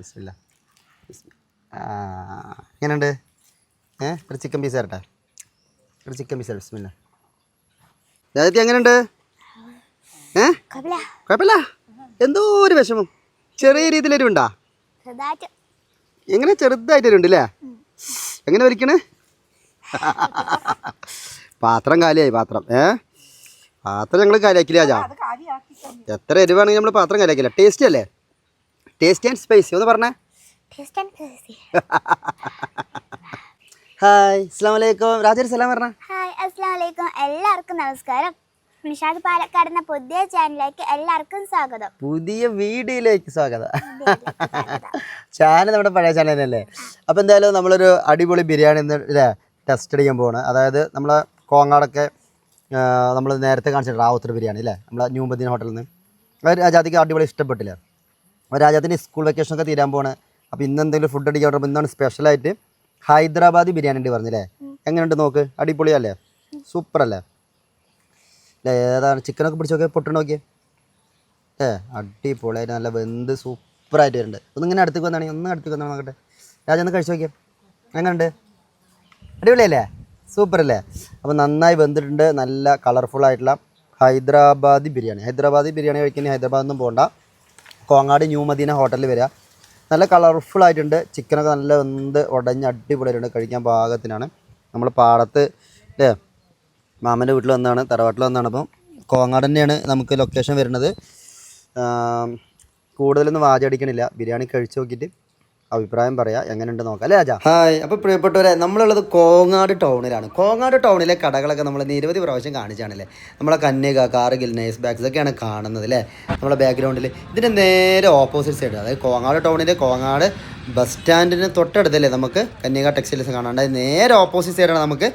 ബിസ്മില്ല എങ്ങനെയുണ്ട്? ഏ ഒരു ചിക്കൻ പീസ് തരട്ടെ? ഒരു ചിക്കൻ പീസ് ബിസ്മില്ല. ജാതി എങ്ങനെയുണ്ട്? ഏ? കുഴപ്പമില്ല എന്തോ ഒരു വിഷമം. ചെറിയ രീതിയിൽ എരിവുണ്ടാ എങ്ങനെ ചെറുതായിട്ട് എരിവുണ്ടല്ലേ എങ്ങനെ വരിക്കണേ പാത്രം കാലിയായി പാത്രം. ഏ? പാത്രം ഞങ്ങൾ കാലിയാക്കില്ല എത്ര എരിവാണെങ്കിൽ നമ്മൾ പാത്രം കാലിയാക്കില്ല ടേസ്റ്റി അല്ലേ? ടേസ്റ്റി ആൻഡ് സ്പൈസി ഒന്ന് പറഞ്ഞേ? ഹായ് അസ്സാം വലൈക്കും രാജൊരു സലാം പറഞ്ഞ. ഹായ് അസ്സാം വലൈക്കും എല്ലാവർക്കും നമസ്കാരം. നിഷാദ് പാലക്കാട് എന്ന പുതിയ ചാനലിലേക്ക് എല്ലാവർക്കും സ്വാഗതം. പുതിയ വീഡിയോയിലേക്ക് സ്വാഗതം. ചാനൽ നമ്മുടെ പഴയ ചാനൽ തന്നെയല്ലേ? അപ്പോൾ എന്തായാലും നമ്മളൊരു അടിപൊളി ബിരിയാണി ഇന്ന് അല്ലേ ടെസ്റ്റ് ചെയ്യാൻ പോവാണ്. അതായത് നമ്മളെ കോങ്ങാടൊക്കെ നമ്മൾ നേരത്തെ കാണിച്ചിട്ട് റാവുത്തർ ബിരിയാണി അല്ലേ നമ്മളെ ന്യൂബദ്ദീൻ ഹോട്ടലിൽ നിന്ന് അവർ ജാതിക്ക് അടിപൊളി ഇഷ്ടപ്പെട്ടില്ല? അപ്പോൾ രാജാത്തിന്റെ സ്കൂൾ വെക്കേഷനൊക്കെ തീരാൻ പോവാണ്. അപ്പോൾ ഇന്ന് എന്തെങ്കിലും ഫുഡ് അടിക്കാൻ പറയുമ്പോൾ ഇന്നാണ് സ്പെഷ്യലായിട്ട് ഹൈദരാബാദി ബിരിയാണി ഉണ്ട് പറഞ്ഞില്ലേ? എങ്ങനെയുണ്ട് നോക്ക്? അടിപൊളിയല്ലേ? സൂപ്പർ അല്ലേ അല്ലേ ഏതാണ്? ചിക്കനൊക്കെ പിടിച്ച് നോക്കിയാൽ പൊട്ടി നോക്കിയേ? ഏ അടിപൊളിയായിട്ട് നല്ല വെന്ത് സൂപ്പറായിട്ട് വരുന്നുണ്ട്. ഒന്നിങ്ങനെ അടുത്തേക്ക് വന്നാണെങ്കിൽ ഒന്ന് അടുത്തേക്ക് വന്നാൽ നോക്കട്ടെ. രാജ ഒന്ന് കഴിച്ചു നോക്കിയാൽ എങ്ങനെയുണ്ട്? അടിപൊളിയല്ലേ? സൂപ്പർ അല്ലേ അപ്പോൾ നന്നായി വെന്തിട്ടുണ്ട് നല്ല കളർഫുൾ ആയിട്ടുള്ള ഹൈദരാബാദി ബിരിയാണി. ഹൈദരാബാദി ബിരിയാണി കഴിക്കുന്ന ഹൈദരാബാദിൽ നിന്നും പോകണ്ട കോങ്ങാട് ന്യൂ മദീന ഹോട്ടലിൽ വരിക. നല്ല കളർഫുൾ ആയിട്ടുണ്ട്. ചിക്കനൊക്കെ നല്ല വെന്ത് ഉടഞ്ഞ് അടിപൊളിയായിട്ടുണ്ട് കഴിക്കാൻ പാകത്തിനാണ്. നമ്മൾ പാടത്ത് അല്ലേ മാമന്റെ വീട്ടിൽ വന്നാണ് തറവാട്ടിൽ വന്നാണ് അപ്പം കോങ്ങാട് തന്നെയാണ് നമുക്ക് ലൊക്കേഷൻ വരുന്നത്. കൂടുതലൊന്നും വാചടിക്കണില്ല. ബിരിയാണി കഴിച്ച് നോക്കിയിട്ട് അഭിപ്രായം പറയാം. എങ്ങനെയുണ്ട് നോക്കാം. അല്ലേ രാജാ? ഹായ്. അപ്പോൾ പ്രിയപ്പെട്ടവരെ നമ്മളുള്ളത് കോങ്ങാട് ടൗണിലാണ്. കോങ്ങാട് ടൗണിലെ കടകളൊക്കെ നമ്മൾ നിരവധി പ്രാവശ്യം കാണിച്ചാണല്ലേ? നമ്മളെ കന്യക കാർഗിൽ നൈസ് ബാഗ്സ് ഒക്കെയാണ് കാണുന്നത് അല്ലേ? നമ്മളെ ബാക്ക്ഗ്രൗണ്ടിൽ ഇതിന്റെ നേരെ ഓപ്പോസിറ്റ് സൈഡ് അതായത് കോങ്ങാട് ടൗണിലെ കോങ്ങാട് ബസ് സ്റ്റാൻഡിന് തൊട്ടടുത്തല്ലേ നമുക്ക് കന്യക ടെക്സ്റ്റൈൽസ് കാണാണ്ട് നേരെ ഓപ്പോസിറ്റ് സൈഡാണ് നമുക്ക്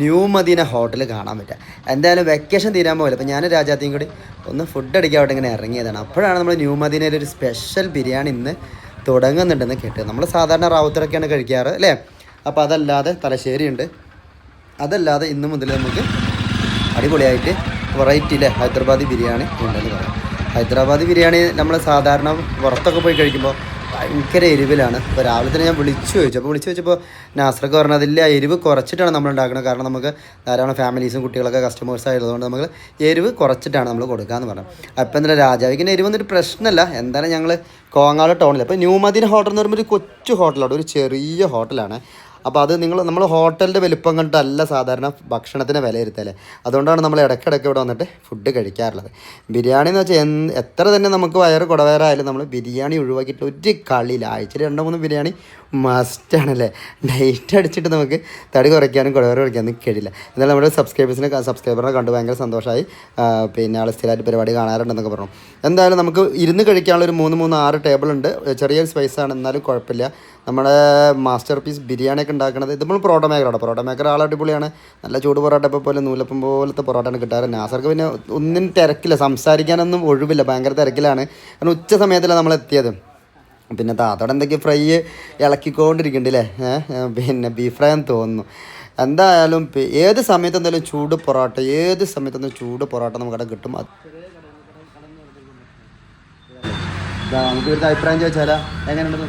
ന്യൂ മദീന ഹോട്ടൽ കാണാൻ പറ്റുക. എന്തായാലും വെക്കേഷൻ തീരാൻ പോലെ അപ്പോൾ ഞാൻ രാജാത്തിയും കൂടി ഒന്ന് ഫുഡ് അടിക്കാൻ ഇങ്ങനെ ഇറങ്ങിയതാണ്. അപ്പോഴാണ് നമ്മൾ ന്യൂ മദീനയിലൊരു സ്പെഷ്യൽ ബിരിയാണി ഇന്ന് തുടങ്ങുന്നുണ്ടെന്ന് കേട്ട് നമ്മൾ സാധാരണ റാവുത്തറൊക്കെയാണ് കഴിക്കാറ് അല്ലേ? അപ്പോൾ അതല്ലാതെ തലശ്ശേരി ഉണ്ട്. അതല്ലാതെ ഇന്ന് മുതൽ നമുക്ക് അടിപൊളിയായിട്ട് വെറൈറ്റി അല്ലേ ഹൈദരാബാദി ബിരിയാണി ഉണ്ടെന്ന് പറയാം. ഹൈദരാബാദി ബിരിയാണി നമ്മൾ സാധാരണ പുറത്തൊക്കെ പോയി കഴിക്കുമ്പോൾ ഭയങ്കര എരിവിലാണ്. ഇപ്പോൾ രാവിലെ തന്നെ ഞാൻ വിളിച്ചു ചോദിച്ചു. അപ്പോൾ വിളിച്ചു ചോദിച്ചപ്പോൾ നാസറൊക്കെ പറഞ്ഞത് ഇല്ല എരിവ് കുറച്ചിട്ടാണ് നമ്മൾ ഉണ്ടാക്കുന്നത് കാരണം നമുക്ക് ധാരാളം ഫാമിലീസും കുട്ടികളൊക്കെ കസ്റ്റമേഴ്സ് ആയതുകൊണ്ട് നമുക്ക് എരിവ് കുറച്ചിട്ടാണ് നമ്മൾ കൊടുക്കാമെന്ന് പറഞ്ഞു. അപ്പം എന്താ രാജാവിക്കിന്റെ എരിവ് എന്നൊരു പ്രശ്നമല്ല. എന്തായാലും ഞങ്ങൾ കോങ്ങാട് ടൗണിൽ അപ്പോൾ ന്യൂ ഹോട്ടൽ എന്ന് പറയുമ്പോൾ ഒരു കൊച്ചു ഹോട്ടലാണ് ഒരു ചെറിയ ഹോട്ടലാണ് അപ്പോൾ അത് നിങ്ങൾ നമ്മൾ ഹോട്ടലിന്റെ വലിപ്പം കണ്ടല്ല സാധാരണ ഭക്ഷണത്തിന് വിലയിരുത്തല്ലേ അതുകൊണ്ടാണ് നമ്മൾ ഇടയ്ക്കിടയ്ക്ക് ഇവിടെ വന്നിട്ട് ഫുഡ് കഴിക്കാറുള്ളത്. ബിരിയാണി എന്ന് വെച്ചാൽ എത്ര തന്നെ നമുക്ക് വയറ് കുടവയറായാലും നമ്മൾ ബിരിയാണി ഒഴിവാക്കിയിട്ട് ഒരു കളിയില്ല. ആഴ്ചയിൽ രണ്ടോ മൂന്ന് ബിരിയാണി മസ്റ്റാണല്ലേ ഡൈറ്റ് അടിച്ചിട്ട് നമുക്ക് തടി കുറയ്ക്കാനും കുടവയറ് കുറയ്ക്കാനും കഴിയില്ല. എന്നാലും നമ്മുടെ സബ്സ്ക്രൈബേഴ്സിനെ സബ്സ്ക്രൈബറിനെ കണ്ട് ഭയങ്കര സന്തോഷമായി പിന്നെ ആൾ സ്ഥിരമായിട്ട് പരിപാടി കാണാറുണ്ടെന്നൊക്കെ പറഞ്ഞു. എന്തായാലും നമുക്ക് ഇരുന്ന് കഴിക്കാനുള്ള ഒരു മൂന്ന് മൂന്ന് ആറ് ടേബിൾ ഉണ്ട്. ചെറിയൊരു സ്പൈസാണ് എന്നാലും കുഴപ്പമില്ല. നമ്മുടെ മാസ്റ്റർ പീസ് ബിരിയാണിയൊക്കെ ഉണ്ടാക്കുന്നത് ഇത് നമ്മൾ പൊറോട്ട മേക്കറാണ് പൊറോട്ട മേക്കർ ആൾ അടിപൊളിയാണ്. നല്ല ചൂട് പൊറോട്ട ഇപ്പോൾ പോലെ നൂലപ്പം പോലത്തെ പൊറോട്ടയാണ് കിട്ടാറ്. നാസർക്ക് പിന്നെ ഒന്നും തിരക്കില്ല. സംസാരിക്കാനൊന്നും ഒഴിവില്ല. ഭയങ്കര തിരക്കിലാണ്. കാരണം ഉച്ച സമയത്തിലാണ് നമ്മൾ എത്തിയത്. പിന്നെ താത്തോടെ എന്തൊക്കെ ഫ്രൈ ഇളക്കിക്കൊണ്ടിരിക്കണ്ടല്ലേ പിന്നെ ബീഫ് ഫ്രൈ എന്ന് തോന്നുന്നു. എന്തായാലും ഏത് സമയത്ത് എന്തായാലും ചൂട് പൊറോട്ട ഏത് സമയത്ത് എന്തായാലും ചൂട് പൊറോട്ട നമുക്കവിടെ കിട്ടും. അത് ഇതാ, നമുക്ക് ഇവിടുത്തെ അഭിപ്രായം ചോദിച്ചാലാ? എങ്ങനെയുണ്ടെന്ന്?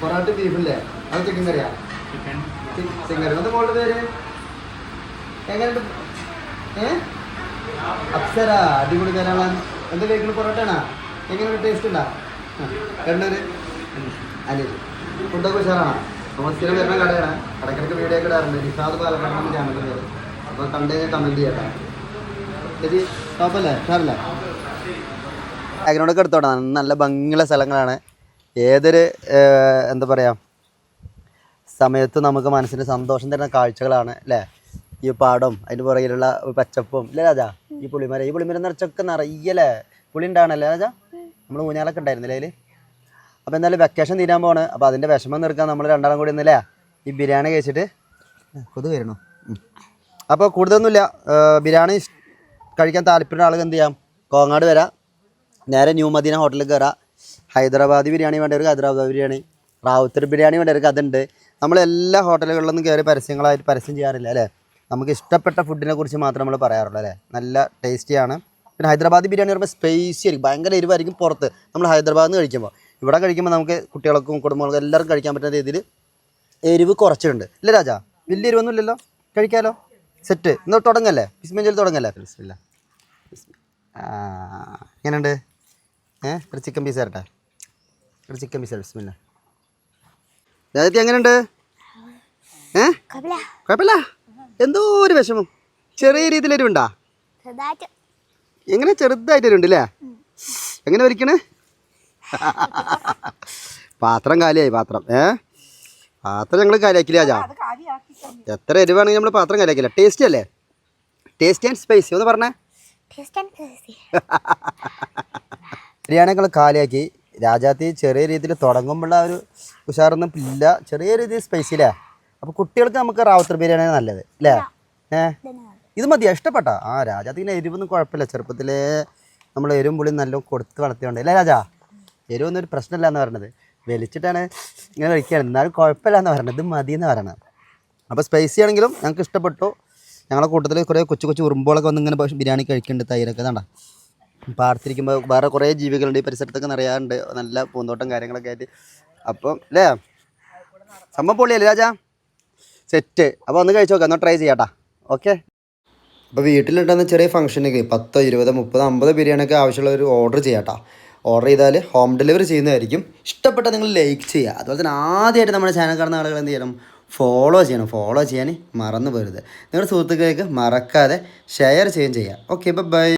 പൊറോട്ട ബീഫില്ലേ അത് ചിക്കൻ കറിയാ? ചിക്കൻ കറി. എന്താ മോളുടെ പേര്? എങ്ങനെയുണ്ട്? ഏ? അപ്സര അടിപൊളി പേരാണ്. എന്താ കഴിക്കണ പൊറോട്ടയാണോ? എങ്ങനെയുണ്ട്? ടേസ്റ്റ് ഉണ്ടാ? കണ്ണൂര് അനിൽ. ഫുഡൊക്കെ ഉഷാറാണോ? നമ്മൾ സ്ഥിരം വരുന്ന കടയാണ്. ഇടയ്ക്കിടയ്ക്ക് വീഡിയോ ഒക്കെ ഇടാറുണ്ട്. നിഷാദ് പാലക്കാടാണ് ചാനലിൽ പേര് അപ്പോൾ കണ്ടു കഴിഞ്ഞാൽ കമന്റ് ചെയ്യട്ടെ. ശരി ടോപ്പല്ലേ ഉഷാറല്ലേ? ബാക്ക്ഗ്രൗണ്ടൊക്കെ എടുത്തോടാ നല്ല ഭംഗിയുള്ള സ്ഥലങ്ങളാണ്. ഏതൊരു എന്താ പറയുക സമയത്ത് നമുക്ക് മനസ്സിന് സന്തോഷം തരുന്ന കാഴ്ചകളാണ് അല്ലേ? ഈ പാടം അതിന്റെ പുറകിലുള്ള പച്ചപ്പും അല്ലേ രാജാ? ഈ പുളിമര ഈ പുളിമര നിറച്ചൊക്കെ നിറയല്ലേ പുളി ഉണ്ടാണല്ലേ രാജാ? നമ്മൾ ഊഞ്ഞാലൊക്കെ ഉണ്ടായിരുന്നില്ലേ അതിൽ അപ്പോൾ എന്തായാലും വെക്കേഷൻ തീരാൻ പോവാണ്. അപ്പോൾ അതിന്റെ വിഷമം നിർക്കാൻ നമ്മൾ രണ്ടാളും കൂടി ഇന്നല്ലേ ഈ ബിരിയാണി കഴിച്ചിട്ട് കൊതു വരണോ. അപ്പോൾ കൂടുതലൊന്നുമില്ല. ബിരിയാണി കഴിക്കാൻ താല്പര്യമുള്ള ആളുകൾ എന്ത് ചെയ്യാം? കോങ്ങാട് വരാം. നേരെ ന്യൂ മദീന ഹോട്ടലിൽ കയറാം. ഹൈദരാബാദി ബിരിയാണി വേണ്ടവർക്ക് ഹൈദരാബാദ് ബിരിയാണി റാവുത്തർ ബിരിയാണി വേണ്ടവർക്ക് അതുണ്ട് നമ്മൾ എല്ലാ ഹോട്ടലുകളിലൊന്നും കയറി പരസ്യങ്ങളായിട്ട് പരസ്യം ചെയ്യാറില്ല അല്ലേ? നമുക്ക് ഇഷ്ടപ്പെട്ട ഫുഡിനെ കുറിച്ച് മാത്രമേ നമ്മൾ പറയാറുള്ളൂ അല്ലേ? നല്ല ടേസ്റ്റിയാണ് പിന്നെ ഹൈദരാബാദി ബിരിയാണി പറയുമ്പോൾ സ്പൈസി ആയിരിക്കും ഭയങ്കര എരിവായിരിക്കും പുറത്ത്. നമ്മൾ ഹൈദരാബാദിൽ നിന്ന് കഴിക്കുമ്പോൾ ഇവിടെ കഴിക്കുമ്പോൾ നമുക്ക് കുട്ടികൾക്കും കുടുംബങ്ങൾക്കും എല്ലാവർക്കും കഴിക്കാൻ പറ്റുന്ന രീതിയിൽ എരിവ് കുറച്ചിട്ടുണ്ട്. ഇല്ല രാജാ? വലിയ എരിവൊന്നും ഇല്ലല്ലോ? കഴിക്കാലോ? സെറ്റ് ഇന്ന് തുടങ്ങല്ലേ? ബിസ്മിഞ്ചൽ തുടങ്ങല്ലേ? ബിസ്മില്ല എങ്ങനെയുണ്ട്? ഏഹ് ഒരു ചിക്കൻ പീസ് തരട്ടെ. ഒരു ചിക്കൻ പീസ് ബിസ്മില്ല രാജത്തി എങ്ങനെയുണ്ട് ഏ കുഴപ്പമില്ല എന്തോ ഒരു വിഷമം ചെറിയ രീതിയിൽ എരിവുണ്ടാ എങ്ങനെ ചെറുതായിട്ട് എരിവുണ്ട് അല്ലേ എങ്ങനെ വരിക്കണേ പാത്രം കാലിയായി പാത്രം ഏ പാത്രം ഞങ്ങൾ കാലിയാക്കില്ല രാജാ എത്ര എരിവാണെങ്കിൽ നമ്മൾ പാത്രം കാലിയാക്കില്ല ടേസ്റ്റി അല്ലേ? ടേസ്റ്റി ആൻഡ് സ്പൈസി ഒന്ന് പറഞ്ഞേ. ടേസ്റ്റ് ആൻഡ് ടേസ്റ്റി ബിരിയാണി ഞങ്ങൾ കാലിയാക്കി രാജാത്തി ചെറിയ രീതിയിൽ തുടങ്ങുമ്പോഴുള്ള ആ ഒരു ഉഷാറൊന്നും ഇല്ല. ചെറിയ രീതിയിൽ സ്പൈസിലേ അപ്പോൾ കുട്ടികൾക്ക് നമുക്ക് റാവത്തർ ബിരിയാണിയാണ് നല്ലത് അല്ലേ ഏ? ഇത് മതിയാ? ഇഷ്ടപ്പെട്ടാ? ആ രാജാത്തിന് എരിവൊന്നും കുഴപ്പമില്ല. ചെറുപ്പത്തിൽ നമ്മൾ എരിവും പുളിയും നല്ല കൊടുത്ത് വളർത്തിയോണ്ട്. അല്ലേ രാജാ? എരിവൊന്നും ഒരു പ്രശ്നമില്ല എന്ന് പറഞ്ഞത് വലിച്ചിട്ടാണ് ഇങ്ങനെ കഴിക്കുകയാണ് എന്നാലും കുഴപ്പമില്ല എന്ന് പറയണത്. ഇത് മതി എന്ന് പറയണത് അപ്പോൾ സ്പൈസി ആണെങ്കിലും ഞങ്ങൾക്ക് ഇഷ്ടപ്പെട്ടു. ഞങ്ങളുടെ കൂട്ടത്തിൽ കുറേ കൊച്ചു കൊച്ചു ഉറുമ്പുകളൊക്കെ വന്ന് ഇങ്ങനെ ബിരിയാണി കഴിക്കുന്നുണ്ട് തൈരൊക്കെ. വേണ്ട പാടത്തിരിക്കുമ്പോൾ വേറെ കുറേ ജീവികളുണ്ട് ഈ പരിസരത്തൊക്കെ നിറയാറുണ്ട്. നല്ല പൂന്തോട്ടം കാര്യങ്ങളൊക്കെ ആയിട്ട്. അപ്പം അല്ലേ സംഭവം പൊള്ളിയല്ലേ രാജാ? സെറ്റ് അപ്പോൾ ഒന്ന് കഴിച്ച് നോക്കാം ഒന്ന് ട്രൈ ചെയ്യാട്ടാ. ഓക്കെ അപ്പോൾ വീട്ടിലുണ്ടാകുന്ന ചെറിയ ഫംഗ്ഷനൊക്കെ പത്തോ ഇരുപതോ മുപ്പതോ അമ്പതോ ബിരിയാണിയൊക്കെ ആവശ്യമുള്ള ഒരു ഓർഡർ ചെയ്യാട്ടാ. ഓർഡർ ചെയ്താൽ ഹോം ഡെലിവറി ചെയ്യുന്നതായിരിക്കും. ഇഷ്ടപ്പെട്ട നിങ്ങൾ ലൈക്ക് ചെയ്യുക. അതുപോലെ തന്നെ ആദ്യമായിട്ട് നമ്മുടെ ചാനൽ കാണുന്ന ആളുകൾ എന്ത് ചെയ്യണം? ഫോളോ ചെയ്യണം. ഫോളോ ചെയ്യാൻ മറന്നു പോരുത്. നിങ്ങളുടെ സുഹൃത്തുക്കൾക്ക് മറക്കാതെ ഷെയർ ചെയ്യുകയും ചെയ്യുക ഓക്കെ ബൈ